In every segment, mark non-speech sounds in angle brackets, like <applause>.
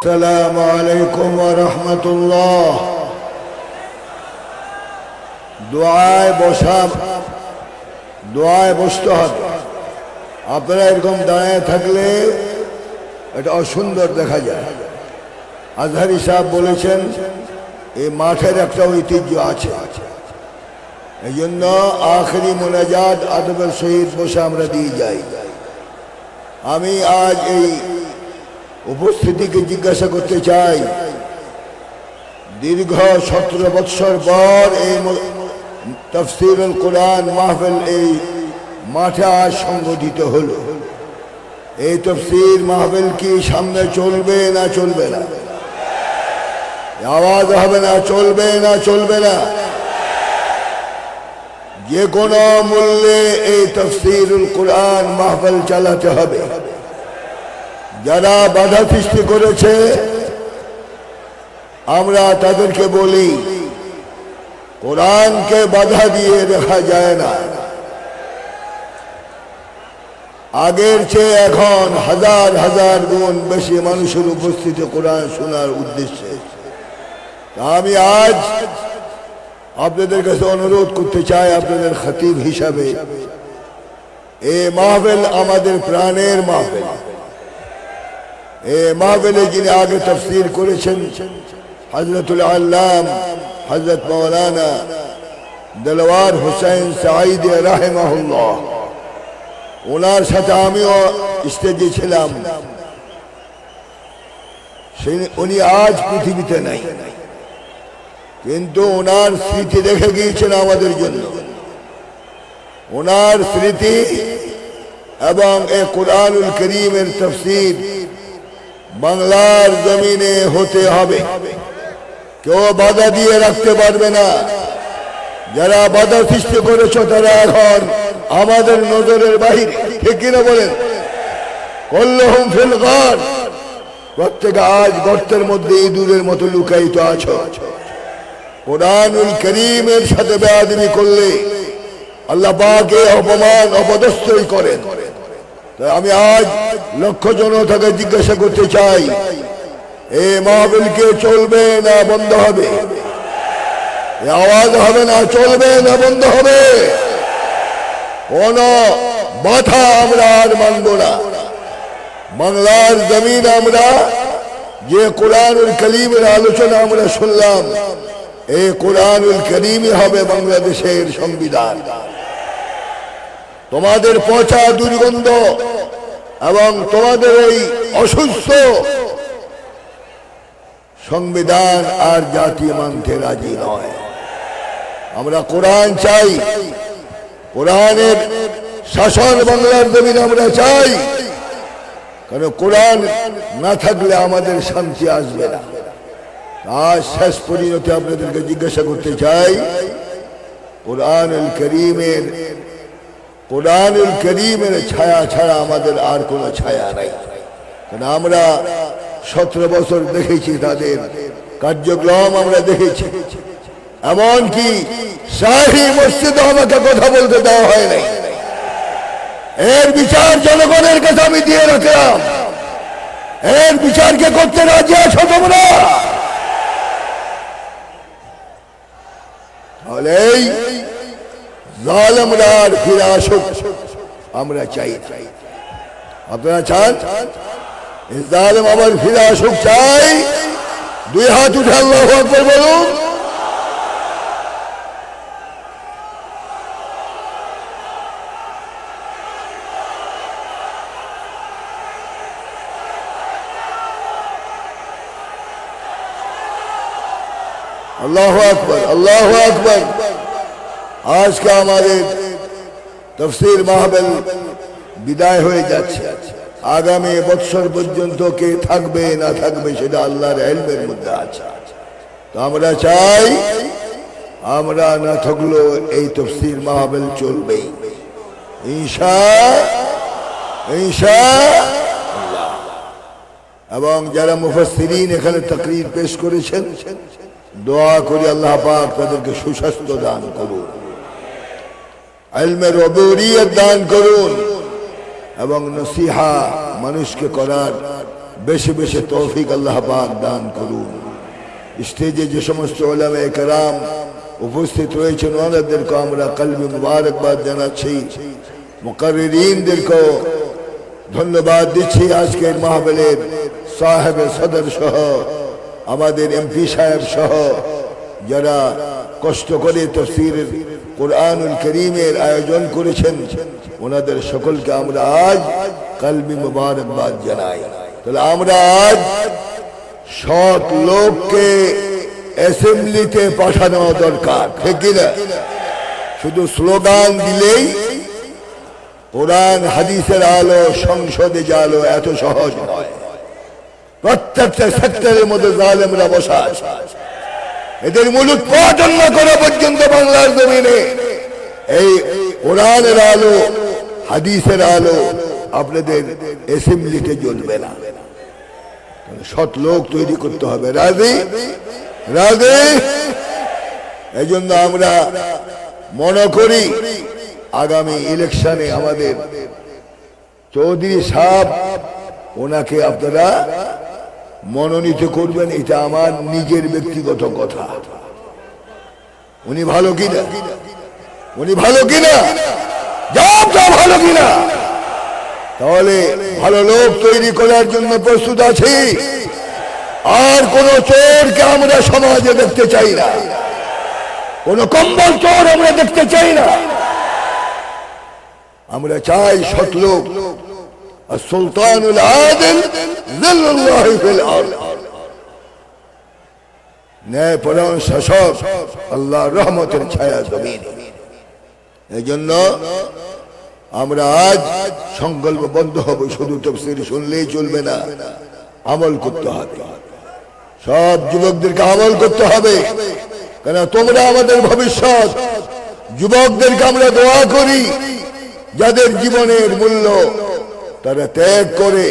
السلام عليكم ورحمة الله দোয়ায় বসা দোয়ায় বসতে হবে আপনারা এরকম দাঁড়ায় থাকলে এটা অসুন্দর দেখা যায় আজহারি সাহেব বলেছেন এই মাঠের একটা ঐতিহ্য আছে এই জন্য আখরি মোনাজাত আদবের সহিত বসে আমরা দিয়ে যাই আমি আজ এই উপস্থিতিকে জিজ্ঞাসা করতে চাই। দীর্ঘ সতেরো বৎসর পর এই তফসিরুল কোরআন মাহফিল এই মাঠে আজ সংগঠিত হলো। এই তফসির মাহফিল কি সামনে চলবে না চলবে না? আওয়াজ হবে না চলবে না চলবে না? যে কোনো মূল্যে এই তফসিরুল কোরআন মাহফিল চালাতে হবে। যারা বাধা সৃষ্টি করেছে, আমরা তাদেরকে বলি, কোরআনকে বাধা দিয়ে দেখা যায় না। আগের চেয়ে এখন হাজার হাজার গুণ বেশি মানুষের উপস্থিতি কোরআন শোনার উদ্দেশ্যে। আমি আজ আপনাদের কাছে অনুরোধ করতে চাই আপনাদের খতিব হিসাবে। এ মাহফিল আমাদের প্রাণের মাহফিল। এ মাহফিলে যিনি আগে তফসির করেছেন হজরতুল আল্লাম হজরত মৌলানা দিলওয়ার হুসাইন সাঈদ রাহেমাহুল্লাহ ওনার সাথে আমিও স্টেজে ছিলাম উনি আজ পৃথিবীতে নাই কিন্তু ওনার স্মৃতি রেখে গিয়েছেন আমাদের জন্য ওনার স্মৃতি এবং এ কোরআনুল করিমের তফসির বাংলার জমিনে হতে হবে। কেউ বাধা দিয়ে রাখতে পারবে না। যারা বাধা সৃষ্টি করেছ তারা এখন আমাদের নজরের বাহিরে। ঠিক কিনা বলেন? কল্লহম ফিল ঘর আজ গর্তের মধ্যে ইঁদুরের মতো লুকায়িত আছো। কোরআনুল করিমের সাথে বেয়াদবি করলে আল্লাহ পাকে অপমান অপদস্থই করেন। আমি আজ লক্ষ জনতাকে জিজ্ঞাসা করতে চাই, এ মাহবিলকে চলবে না বন্ধ হবে? আওয়াজ হবে না চলবে না বন্ধ হবে? কোন বাধা আমরা আর মানব না। বাংলার জমিন আমরা, যে কোরআনুল কলিমের আলোচনা আমরা শুনলাম এই কোরআনুল করিমই হবে বাংলাদেশের সংবিধান। তোমাদের পচা দুর্গন্ধ এবং তোমাদের ওই অসুস্থ সংবিধান আর জাতি মানতে রাজি নয়। আমরা কোরআন চাই। কোরআনের শাসন বাংলার জমিন আমরা চাই। কারণ কোরআন না থাকলে আমাদের শান্তি আসবে না। আজ শেষ পরিণতি আপনাদেরকে জিজ্ঞাসা করতে চাই। কোরআনুল করিমের কোরআনুল করিমের ছায়া ছাড়া আমাদের আর কোনো ছায়া নাই। কারণ আমরা সতেরো বছর দেখেছি তাদের কার্যক্রম আমরা দেখেছি। এমনকি শাহী মসজিদে আমাকে কথা বলতে দেওয়া হয় নাই। এর বিচার জনগণের কাছে আমি দিয়ে রাখলাম। এর বিচারকে করতে রাজি আছো তোমরা? তাহলে এই জালেমরা আর ফিরে আসুক আমরা চাই আপনারা চান জালেম আবার ফিরে আসুক চাই দুই হাত উঠে আল্লাহ আকবর বলুন আল্লাহ আকবর আল্লাহ আকবর আজকে আমাদের তফসির মাহবেল বিদায় হয়ে যাচ্ছে। আগামী বৎসর পর্যন্ত কে থাকবে না থাকবে সেটা আল্লাহর হেলমের মধ্যে আছে। তো আমরা চাই, আমরা না থাকলেও এই তফসির মাহবেল চলবে। ঈশা ঈশা এবং যারা মুফাসসিরিন এখানে তাকরির পেশ করেছেন, দোয়া করি আল্লাহ পাক তাদেরকে সুস্বাস্থ্য দান করুন আলমের অবরিয়ত দান করুন এবং নসিহা মানুষকে করার বেশি বেশি তৌফিক আল্লাহ পাক দান করুন স্টেজে যে সমস্ত ওলামে কারাম উপস্থিত রয়েছেন ওনাদেরকে আমরা কলবি মুবারকবাদ জানাচ্ছি মুকাররিনদেরকেও ধন্যবাদ দিচ্ছি আজকের মাহবিলের সাহেব সদর সহ আমাদের এমপি সাহেব সহ যারা কষ্ট করে তফসিরের কোরআনুল করিমের আয়োজন করেছেন। ওনাদের সকলকে আমরা আজ কলবি মুবারকবাদ জানাই। তাহলে আমরা আজ সৎ লোককে অ্যাসেম্বলিতে পাঠানো দরকার, ঠিক কিনা শুধু স্লোগান দিলেই কোরআন হাদিসের আলো সংসদে জালো এত সহজ নয়। প্রত্যেকটা সেক্টরের মধ্যে জালেমরা বসা আছে। এদের মুলুক না করা পর্যন্ত বাংলার জমিনে। এই কোরআনের আলো, হাদিসের আলো আপনাদের অ্যাসেম্বলিতে জ্বলবে না। সৎ লোক তৈরি করতে হবে। রাজি? রাজি? এই জন্য আমরা মনে করি আগামী ইলেকশনে আমাদের চৌধুরী সাহেব, ওনাকে আপনারা মনোনীত করবেন, এটা আমার নিজের ব্যক্তিগত কথা। উনি ভালো কিনা? উনি ভালো কিনা? দাও ভালো কিনা? তাহলে ভালো লোক তৈরি করার জন্য প্রস্তুত আছি। আর কোন চোরকে আমরা সমাজে দেখতে চাই না। কোন কম্বল চোর আমরা দেখতে চাই না। আমরা চাই সৎ লোক আর সুলতানুল আদিল জিল্লুল্লাহি ফিল আরদ ন্যায় পরায়ণ শাসক আল্লাহ রহমতের ছায়া জমিন। এই জন্য আমরা আজ সংকল্প বন্ধ হবে, শুধু তফসির শুনলেই চলবে না, আমল করতে হবে। সব যুবকদেরকে আমল করতে হবে। কেন তোমরা আমাদের ভবিষ্যৎ, যুবকদেরকে আমরা দোয়া করি, যাদের জীবনের মূল্য তারা ত্যাগ করে,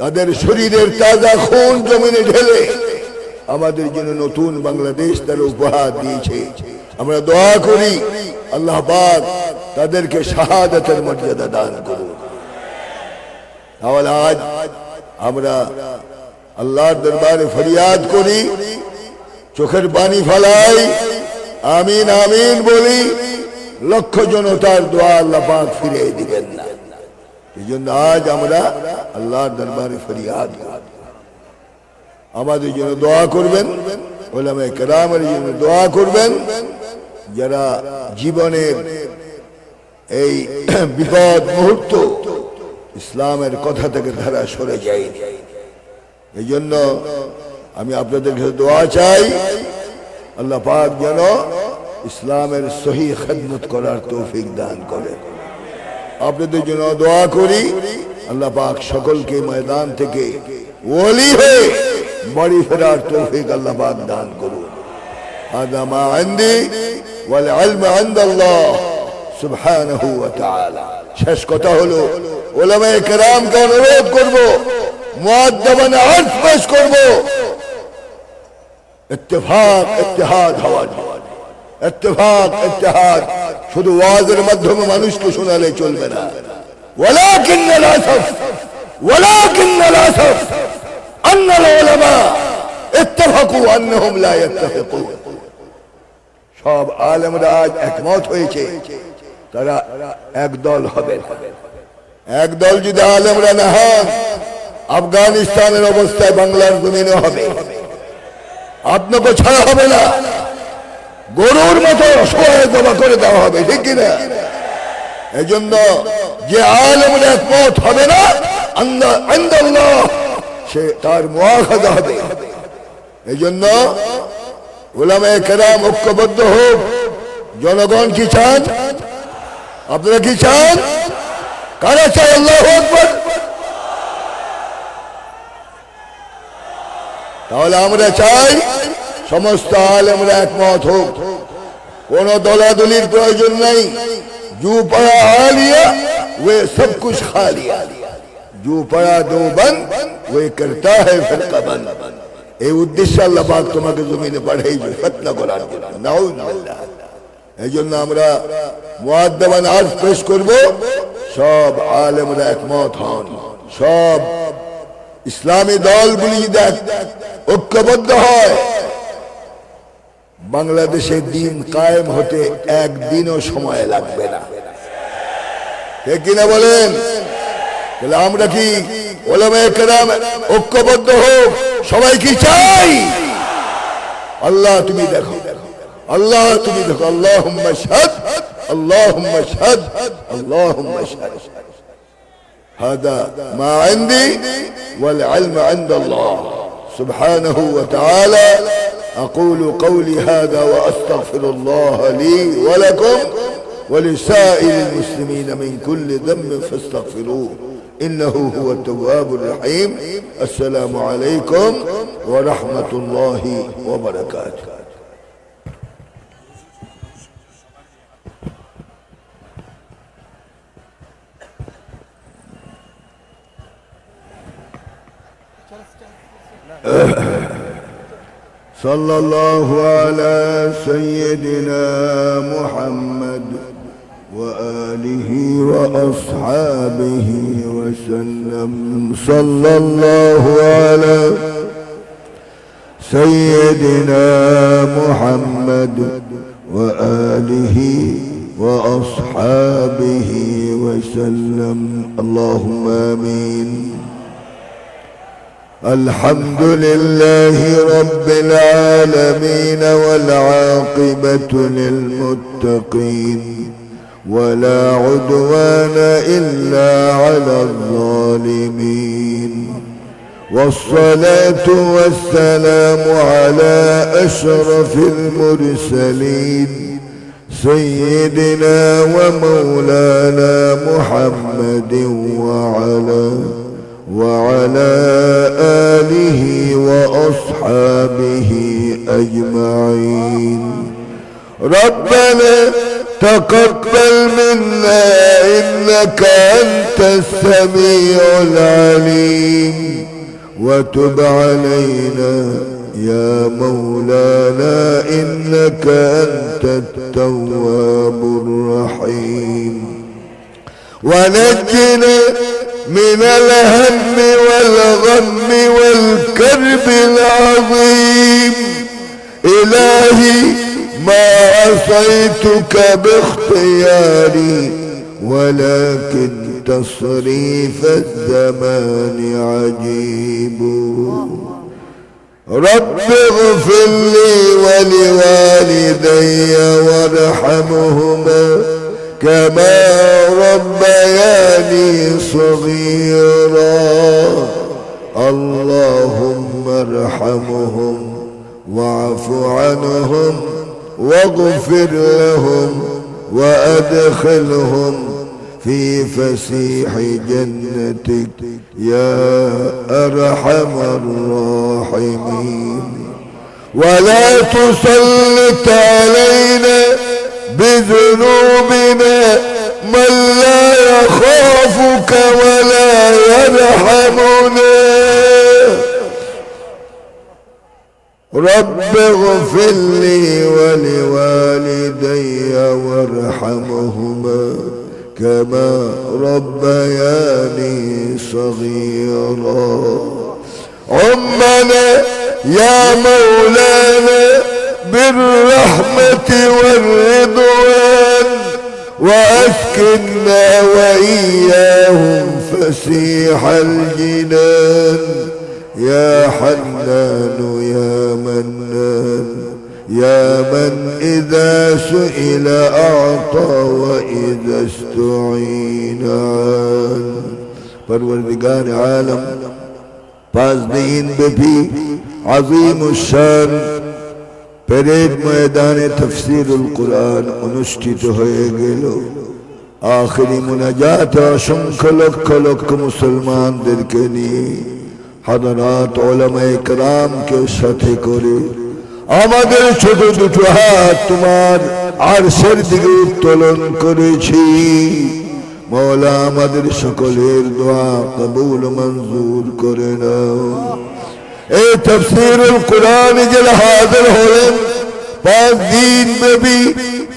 তাদের শরীরের তাজা খুন জমিনে ঢেলে আমাদের জন্য নতুন বাংলাদেশ তারা উপহার দিয়েছে। আমরা দোয়া করি, আল্লাহ তাদেরকে শাহাদাতের মর্যাদা দান করুন। তাহলে আজ আমরা আল্লাহর দরবারে ফরিয়াদ করি, চোখের পানি ফেলাই, আমিন আমিন বলি, লক্ষ জনতার দোয়া আল্লাহ ফিরিয়ে দিবেন না। এই জন্য আজ আমরা আল্লাহর দরবারে ফরিয়াদ। আমাদের জন্য দোয়া করবেন কেরামের জন্য দোয়া করবেন, যারা জীবনের এই <clears throat> বিপদ মুহূর্ত ইসলামের কথা থেকে ধারা সরে যায়। এই জন্য আমি আপনাদের কাছে দোয়া চাই, আল্লাহ পাক যেন ইসলামের সহি খেদমত করার তৌফিক দান করে আপনাদের জন্য দোয়া করি আল্লাহ পাক সকলকে ময়দান থেকে ওলি হয়ে বাড়ি ফেরার তৌফিক আল্লাহ পাক দান করুন هذا ما عندي والعلم عند الله سبحانه وتعالى শেষ কথা হলো ওলামায়ে কেরামকে অনুরোধ করব মুআদ্দাবান আরফ পেশ করব ইত্তেফাক ইত্তেহাদ হওয়ার ইত্তেফাক ইত্তেহাদ শুধু ওয়াজের মাধ্যমে মানুষকে শোনালে চলবে না ولكن الاسف ولكن الاسف ان العلماء اتفقوا انهم لا يتفقون সব আলেমরা আজ একমত হয়েছে তারা একদল হবে একদল যদি আলেমরা না হন আফগানিস্তানের অবস্থায় বাংলার জমিনে হবে আপনাকে ছাড়া হবে না গরুর মতো সহায় জমা করে দেওয়া হবে ঠিক কিনা এই জন্য যে আলমের একমত হবে না আন্দা- আন্দাল্লাহ, সে তার মুআখাজা হবে। এই জন্য ওলামায়ে কেরাম ঐক্যবদ্ধ হোক। জনগণ কি চান? আপনারা কি চান? কারা চাই আল্লাহ আকবার। তাহলে আমরা চাই সমস্ত আলেমরা একমত হোক। কোন দলাদলির প্রয়োজন নাই। জু পড়া সব এই উদ্দেশ্যে তোমাকে জমিনে পাঠাইবে নাও এই জন্য আমরা মুআদ্দাবান আর্জ পেশ করব। সব আলেমরা একমত হন। সব ইসলামী দলগুলি যদি ঐক্যবদ্ধ হয় বাংলাদেশে দিন কায়েম হতে একদিনও সময় লাগবে না ঠিক কিনা বলেন তাহলে আমরা কি ওলামায়ে কেরাম ঐক্যবদ্ধ হোক সবাই কি চাই আল্লাহ তুমি দেখো আল্লাহ তুমি দেখো আল্লাহ শাদ আল্লাহ শাদ আল্লাহ শাদ هذا ما عندي والعلم عند الله سبحانه وتعالى أقول قولي هذا وأستغفر الله لي ولكم ولسائر المسلمين من كل ذنب فاستغفروه. إنه هو التواب الرحيم. السلام عليكم ورحمة الله وبركاته. صلى الله على سيدنا محمد وآله وأصحابه وسلم. صلى الله على سيدنا محمد وآله وأصحابه وسلم. اللهم آمين. الحمد لله رب العالمين والعاقبة للمتقين ولا عدوان إلا على الظالمين والصلاة والسلام على أشرف المرسلين سيدنا ومولانا محمد وعلى وعلى آله وأصحابه أجمعين. ربنا تقبل منا إنك أنت السميع العليم. وتب علينا يا مولانا إنك أنت التواب الرحيم. ونجنا من الهم والغم والكرب العظيم. إلهي ما عصيتك باختياري ولكن تصريف الزمان عجيب. رب اغفر لي ولوالدي وارحمهما. كما ربياني صغيرا. اللهم ارحمهم واعف عنهم واغفر لهم وأدخلهم في فسيح جنتك. يا أرحم الراحمين. ولا تسلط علينا بذنوبنا من لا يخافك ولا يرحمنا. رب اغفر لي ولوالدي وارحمهما كما ربياني صغيرا. عمنا يا مولانا بالرحمة والرضوان وأسكننا وإياهم فسيح الجنان. يا حنان يا منان يا من إذا سئل أعطى وإذا استعين. عان پروردگار عالم پاس دین بپی عظيم الشان প্যারেড ময়দানে তফসিরুল কোরআন অনুষ্ঠিত হয়ে গেল। আখরি মুনাজাত অসংখ্য লক্ষ লক্ষ মুসলমানদেরকে নিয়ে হাদারাত ওলামায়ে কেরামকে সাথে করে আমাদের ছোট দুটো হাত তোমার আরশের দিকে উত্তোলন করেছি। মৌলা আমাদের সকলের দোয়া কবুল মঞ্জুর করে নাও। এই তফসিরুল কোরআন যারা হাজির হলেন, পাঁচ দিন ব্যাপী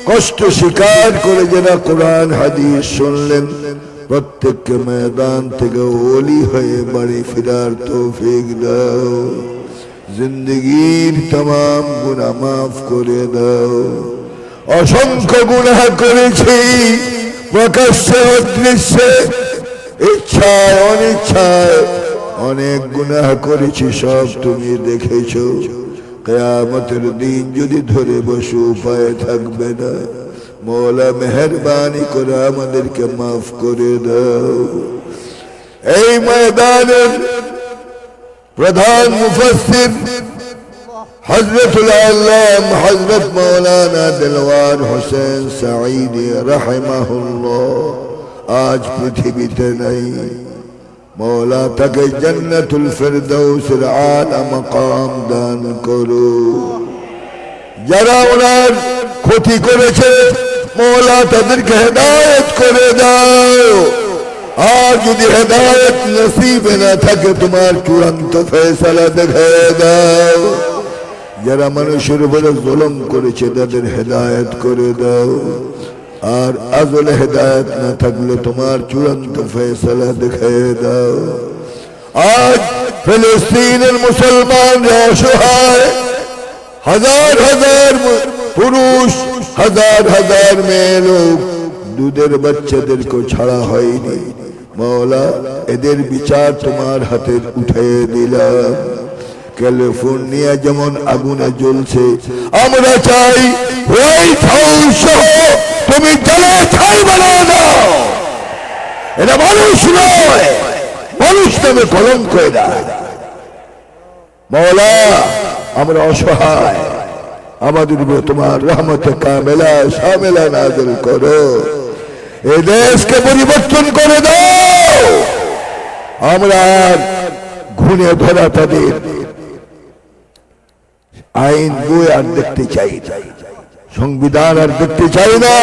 কষ্ট স্বীকার করে যারা কোরআন, হাদিস শুনলেন, প্রত্যেককে ময়দান থেকে ওলি হয়ে বাড়ি ফিরার তৌফিক দাও। জিন্দগির তমাম গুণা মাফ করে দাও। অসংখ্য গুণা করেছি, প্রকাশ্যে অদৃশ্যে, ইচ্ছায়, অনিচ্ছায় অনেক গুনাহ করেছি, সব তুমি দেখেছ। কেয়ামতের দিন যদি ধরে বসে, উপায় থাকবে না। মৌলা মেহরবানি করে আমাদেরকে মাফ করে দাও। এই ময়দানের প্রধান মুফসির হজরতুল আল্লাম হজরত মৌলানা দিলওয়ার হোসেন সাঈদি রাহিমাহুল্লাহ, আজ পৃথিবীতে নাই। মৌলা তাকে জন্নতুল ফেরদৌসের আলা মাকাম দান করো যারা ওনার ক্ষতি করেছে মৌলা তাদেরকে হেদায়ত করে দাও আর যদি হেদায়ত নসিবে না থাকে তোমার চূড়ান্ত ফেসলা দেখে দাও যারা মানুষের উপরে জুলম করেছে তাদের হেদায়ত করে দাও আর আজলে হেদায়ত না থাকলে তোমার চূড়ান্ত ফেসলা দেখে দাও। আজ ফিলিস্তিনের মুসলমানরা অসহায়, হাজার হাজার পুরুষ, হাজার হাজার মেয়ে লোক, দুধের বাচ্চাদেরকে ছাড়া হয়নি। মৌলা এদের বিচার তোমার হাতে উঠে দিলাম। ক্যালিফোর্নিয়া যেমন আগুনে জ্বলছে, আমরা চাই তুমি জ্বালা ছাই বানাও দাও এটা মানুষ নয়, মানুষ নামে কলঙ্ক এরা। মৌলা আমরা অসহায়। আমাদের উপর তোমার রহমতে কামেলা, সামেলা নাজল করো। এই দেশকে পরিবর্তন করে দাও। আমরা ঘুরে ধরা তাদের আইন বই আর দেখতে চাই না। সংবিধান আর দেখতে চাই না।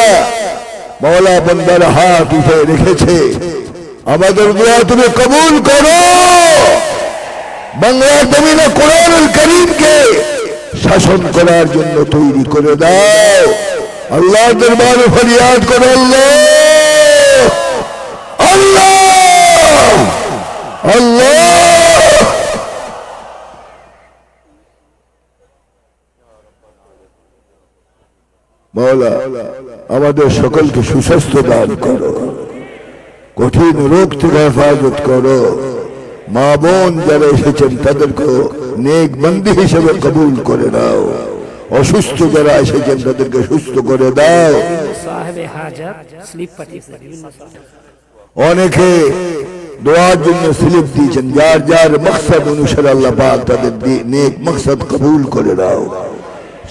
মৌলা বন্দার হাত উঠে রেখেছে। আমাদের দোয়া তুমি কবুল করো। বাংলার জমিনে কোরআনুল করিমকে শাসন করার জন্য তৈরি করে দাও। আল্লাহ দরবার ফরিয়াদ করো আল্লাহ আল্লাহ আল্লাহ মৌলা আমাদের সকলকে সুস্বাস্থ্য দান করো। কঠিন রোগ থেকে হেফাজত করো। মা বোন যারা এসেছেন তাদেরকে নেক বন্দি হিসেবে কবুল করে দাও অসুস্থ যারা এসেছেন, তাদেরকে সুস্থ করে দাও। সাহেব হাজার স্লিপ পাঠিয়েছে বিভিন্ন অনেকে দোয়ার জন্য স্লিপ দিয়েছেন, যার যার মকসদ অনুসারে আল্লাহ পাক তাদের দি- নেক মকসদ কবুল করে দাও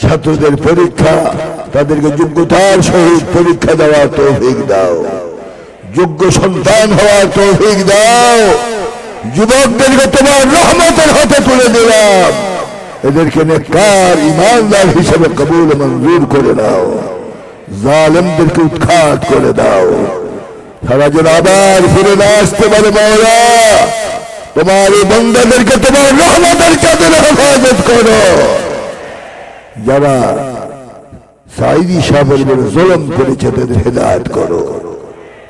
ছাত্রদের পরীক্ষা, তাদেরকে যোগ্যতার সহিত পরীক্ষা দেওয়ার তৌফিক দাও। যোগ্য সন্তান হওয়ার তৌফিক দাও। যুবকদেরকে তোমার রহমতের হাতে তুলে দিলাম। এদেরকে নেককার, ইমানদার হিসেবে কবুল মঞ্জুর করে দাও। জালেমদেরকে উৎখাত করে দাও। সারা যেন আবার ফিরে না আসতে পারে মাওলা। তোমার এই বন্ধাদেরকে তোমার রহমতের চাদরে হেফাজত করো। جوا سائیدی شاہ بلبل ظلم کرے چھتے ہدایت کرو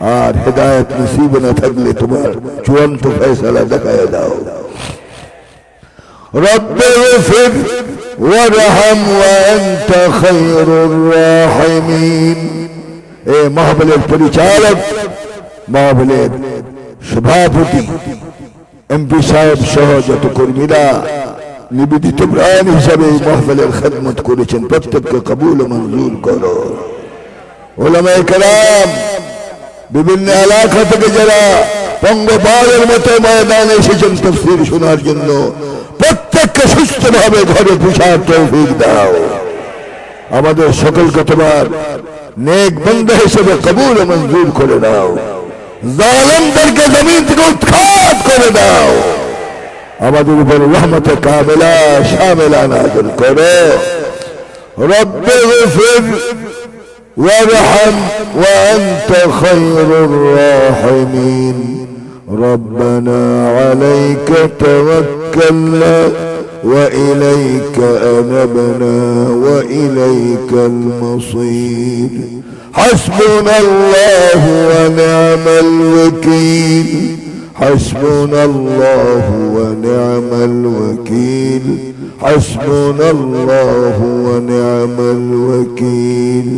اور ہدایت نصیب نہ تھگلے تمہار چون تو فیصلہ دکھایا داؤ رب غفر ورحم وانت خیر الراحمین اے محبلیت پریچالک محبلیت سبھاپتی ایم پی صاحب سہجت کرمیدہ নিবেদিত প্রাণ হিসাবে এই মহফিলের খেদমত করেছেন প্রত্যেককে কবুল মঞ্জুর করো ওলামায়ে কেরাম বিভিন্ন এলাকা থেকে যারা পঙ্গপালের মতো ময়দানে এসেছেন তফসির শোনার জন্য প্রত্যেককে সুস্থভাবে ঘরে পুষার তৌফিক দাও আমাদের সকলকে তোমার নেক বন্ধ হিসেবে কবুল মঞ্জুর করে দাও জালেমদেরকে জমিন থেকে উৎখাত করে দাও আমাদের উপর রহমতে কাবেলা শামেলা নাজল করো رب اغفر وارحم وأنت خير الراحمين ربنا عليك توكلنا وإليك أنبنا وإليك المصير حسبنا الله ونعم الوكيل حسبنا الله ونعم الوكيل. حسبنا الله ونعم الوكيل.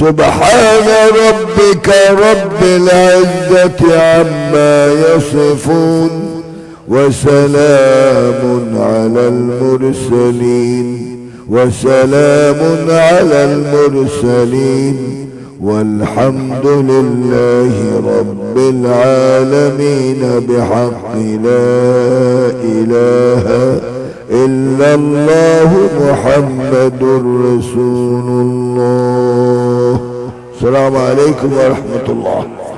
سبحان ربك رب العزة عما يصفون وسلام على المرسلين. وسلام على المرسلين. والحمد لله رب العالمين بحق لا إله إلا الله محمد رسول الله. السلام عليكم ورحمة الله.